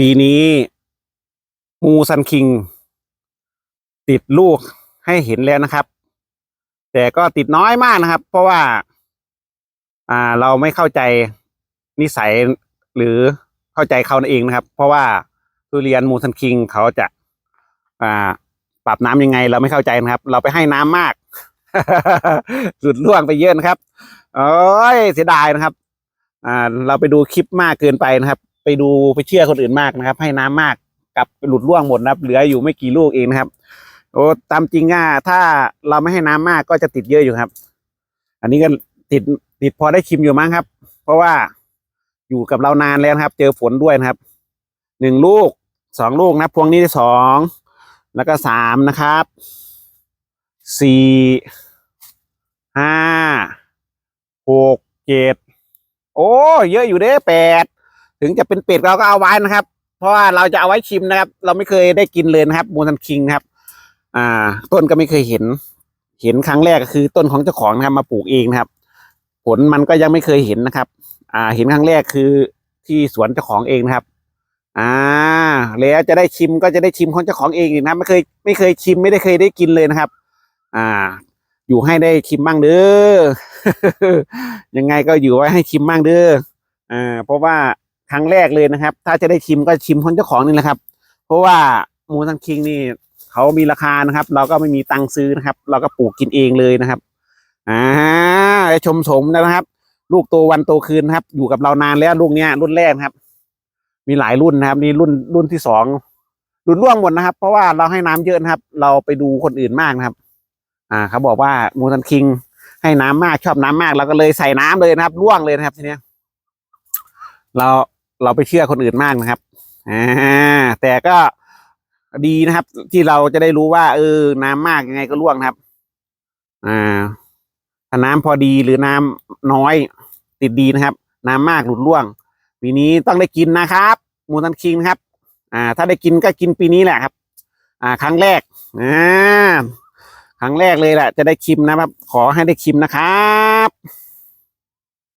ปีนี้มูซันคิง ติดลูกให้เห็นแล้วนะครับ แต่ก็ติดน้อยมากนะครับ เพราะว่า อ่าเราไม่เข้าใจนิสัยหรือเข้าใจเขาเองนะครับ เพราะว่าทุเรียนมูซันคิงเขาจะอ่าปรับน้ำยังไง เราไม่เข้าใจนะครับ เราไปให้น้ำมากสุดล่วงไปเยอะนะครับโอ้ยเสียดายนะครับ อ่า เราไปดูคลิปมากเกินไปนะครับ ไปดูไปเชื่อคนอื่นมากนะครับ ให้น้ำมากกลับหลุดร่วงหมดนะครับ เหลืออยู่ไม่กี่ลูกเองนะครับ โอ้ตามจริงอะถ้าเราไม่ให้น้ำมากก็จะติดเยอะอยู่ครับ อันนี้ก็ติดติดพอได้ชิมอยู่มั้งครับ เพราะว่าอยู่กับเรานานแล้วครับ เจอฝนด้วยนะครับหนึ่งลูกสองลูกนะพวงนี้สองแล้วก็สามนะครับสี่ห้าหกเจ็ดโอ้ เยอะอยู่เด้แปด ถึงจะเป็นเป็ดเราก็เอาไว้นะครับ เพราะว่าเราจะเอาไว้ชิมนะครับ เราไม่เคยได้กินเลยนะครับมูทันคิงครับ อ่า ต้นก็ไม่เคยเห็น เห็นครั้งแรกก็คือต้นของเจ้าของนะครับมาปลูกเองนะครับ ผลมันก็ยังไม่เคยเห็นนะครับ อ่า เห็นครั้งแรกคือที่สวนเจ้าของเองนะครับ อ่า แล้วจะได้ชิมก็จะได้ชิมของเจ้าของเองอีกนะครับไม่เคยไม่เคยชิมไม่ได้เคยได้กินเลยนะครับ อ่า อยู่ให้ได้ชิมบ้างเด้อยังไงก็อยู่ไว้ให้ชิมบ้างเด้ออ่าเพราะว่า ครั้งแรกเลยนะครับ ถ้าจะได้ชิมก็ชิมของเจ้าของนี่แหละครับ เพราะว่ามูทันคิงนี่เขามีราคานะครับ เราก็ไม่มีตังค์ซื้อนะครับ เราก็ปลูกกินเองเลยนะครับอ่าชมสมนะครับ ลูกโตวันโตคืนครับ อยู่กับเรานานแล้วลูกเนี้ยรุ่นแรกครับ มีหลายรุ่นนะครับนี่รุ่นรุ่นที่สองรุ่นร่วงหมดนะครับ เพราะว่าเราให้น้ำเยอะนะครับ เราไปดูคนอื่นมากนะครับ อ่าเขาบอกว่ามูทันคิง ให้น้ำมากชอบน้ำมากเราก็เลยใส่น้ำเลยนะครับร่วงเลยนะครับทีเนี้ย เรา เราไปเชื่อคนอื่นมากนะครับอ่าแต่ก็ดีนะครับ ที่เราจะได้รู้ว่า เออ น้ำมากยังไงก็ร่วงนะครับ อ่าถ้าน้ำพอดีหรือน้ำน้อย ติดดีนะครับ น้ำมากหลุดร่วง ปีนี้ต้องได้กินนะครับมูตันคิงนะครับ อ่า ถ้าได้กินก็กินปีนี้แหละครับ อ่า ครั้งแรกอ่าครั้งแรกเลยแหละจะได้ชิมนะครับ ขอให้ได้ชิมนะครับ